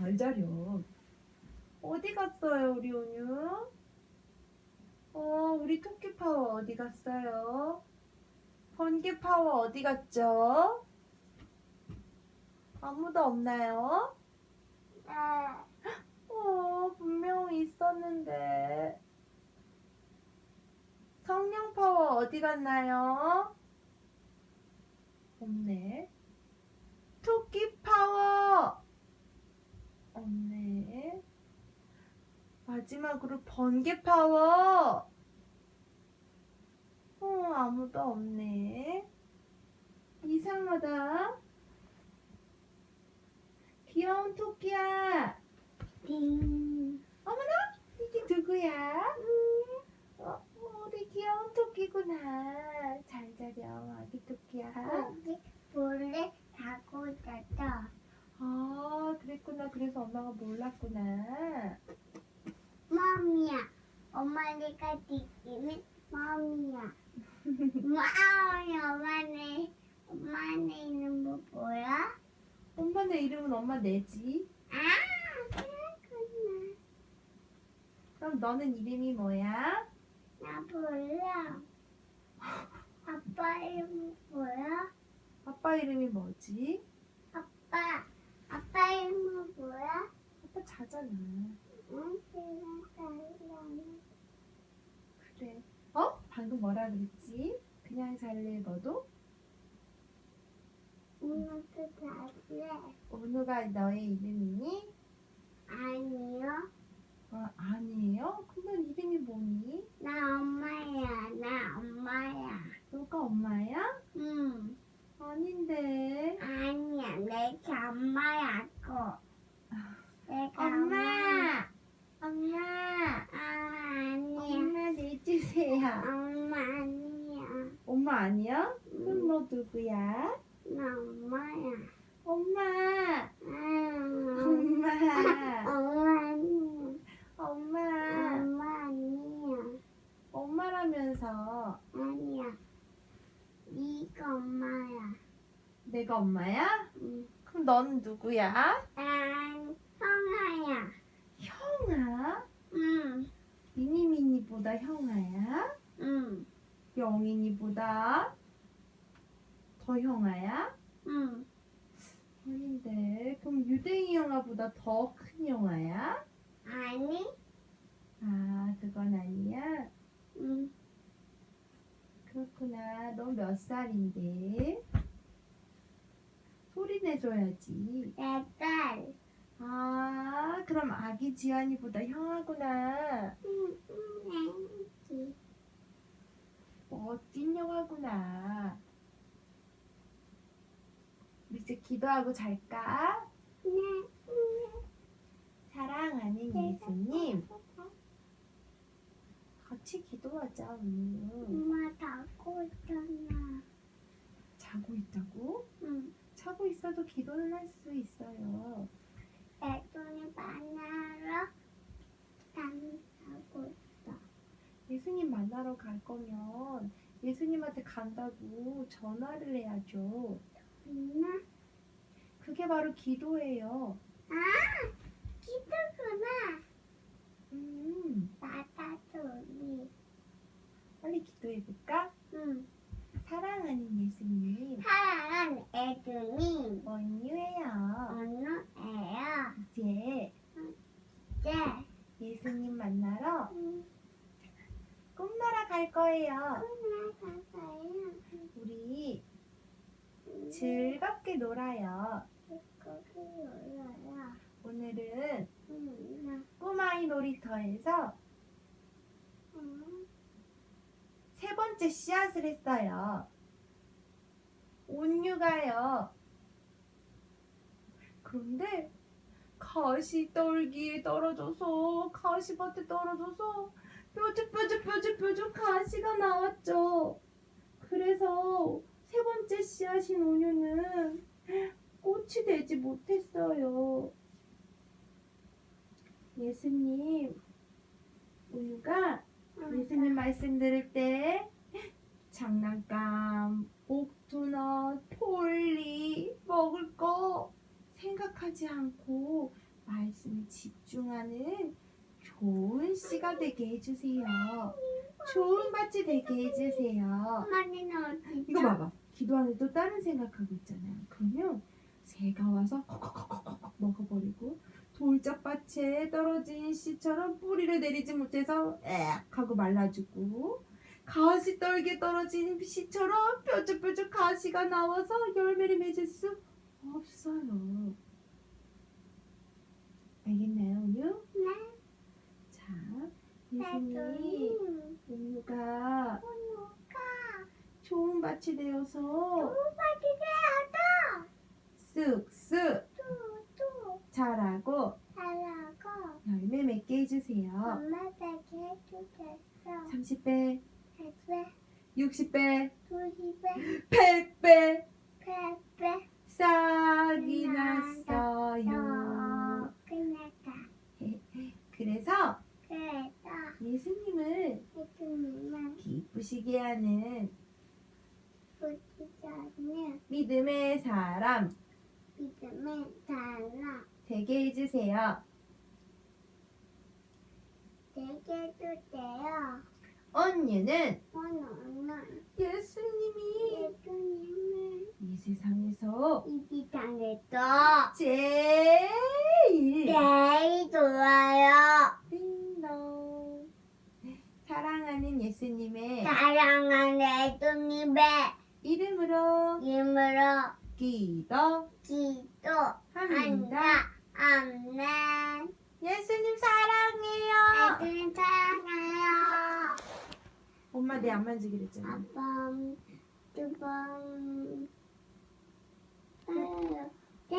잘 자려. 어디 갔어요, 우리 온유? 어, 우리 토끼 파워 어디 갔어요? 번개 파워 어디 갔죠? 아무도 없나요? 어, 분명히 있었는데. 성령 파워 어디 갔나요? 없네. 토끼 파워! 없네. 마지막으로 번개 파워! 어, 아무도 없네. 이상하다. 귀여운 토끼야. 띵. 어머나, 이게 누구야? 어, 우리 귀여운 토끼구나. 잘 자렴, 아기 토끼야. 거기 몰래 자고 있었어. 아, 그랬구나. 그래서 엄마가 몰랐구나. 맘이야. 마음이 엄마네 엄마네 있는 거 뭐야? 엄마네 이름은 엄마 내지. 아, 그렇구나. 그럼 너는 이름이 뭐야? 나 몰라. 아빠 이름 뭐야? 아빠 이름이 뭐지? 아빠, 아빠 이름 뭐야? 아빠 자잖아. 응, 달라. 그 래. 어? 방금 뭐라 그랬지? 그냥 잘래 너도? 이것도 달래. 은우가 너의 이름이니? 아니요. 어, 아니에요? 그러면 이름이 뭐니? 나 엄마야. 나 엄마야. 너가 엄마야? 응. 아닌데. 아니야. 내가 엄마야 고. 내가 엄마! 엄마! 아. 엄마 내주세요. 엄마 아니야. 엄마 아니야? 그럼 응. 너 누구야? 나 엄마야. 엄마! 아, 엄마! 엄마 아니야. 엄마! 엄마 아니야. 엄마라면서 아니야. 네가 엄마야. 내가 엄마야? 응. 그럼 넌 누구야? 난 형아야. 형아? 응. 미니미니보다 형아야? 응. 영인이보다 더 형아야? 응. 아닌데 그럼 유댕이 형아보다 더 큰 형아야? 아니? 아 그건 아니야? 응. 그렇구나 너 몇 살인데? 소리 내줘야지 내 딸. 아 그럼 아기 지안이보다 형아구나 응, 응, 응. 멋진 형아구나 우리 이제 기도하고 잘까? 네, 네. 사랑하는 예수님 같이 기도하자 오늘 엄마 자고 있잖아. 자고 있다고? 응. 자고 있어도 기도는 할수 있어요 내 돈이 만나러 다니고 있어. 예수님 만나러 갈 거면 예수님한테 간다고 전화를 해야죠 있나? 바로 기도예요 아, 기도구나. 음 나다 돈이. 빨리 기도해볼까? 응. 사랑하는 예수님 사랑하는 애들이 원유예요 애야? 이제 이제 예수님 만나러 응. 꿈나라 갈 거예요 끝나가요. 우리 즐겁게 놀아요. 오늘은. 꼬마이 놀이터에서 응. 세 번째 씨앗을 했어요. 온유가요. 그런데 가시 떨기에 떨어져서 가시밭에 떨어져서 뾰족뾰족뾰족뾰족 가시가 나왔죠. 그래서 세 번째 씨앗인 온유는 꽃이 되지 못했어요. 예수님, 온유가 예수님 말씀 들을 때 장난감, 옥토넛, 폴리 먹을 거 생각하지 않고 집중하는 좋은 씨가 되게 해주세요. 좋은 밭이 되게 해주세요. 이거 봐봐. 기도하는데 또 다른 생각하고 있잖아. 그러면 새가 와서 콕콕콕콕콕 먹어버리고 돌짝밭에 떨어진 씨처럼 뿌리를 내리지 못해서 에 하고 말라주고 가시 떨게 떨어진 씨처럼 뾰족뾰족 가시가 나와서 열매를 맺을 수 없어요. 알겠나요, 은유? 네. 자, 예수님, 나도 은유가 누가 좋은 밭이 되어서 오빠들이 쓱쓱 또또 자라고 잘하고 열매 맺게 해주세요. 엄마 댁에 해주겠어. 30배, 백배, 60배, 구십배, 100배 백배. 싹이 끝났다. 났어요. 또 끝났다. 그래서 그래서 예수님을 예수님은 기쁘시게 하는 믿음의 사람 믿음을 달라. 되게 해주세요. 되게도 돼요. 언니는 오늘은 예수님이 예수님을 이 세상에서 이 세상에서 제일 제일 좋아요. 띵동 사랑하는 예수님의 사랑하는 예수님의 이름으로 이름으로 기도합니다. 기도한다. 아멘. 엄마 내 안 만 지기로 했잖아. 아빠 두 번. 땡.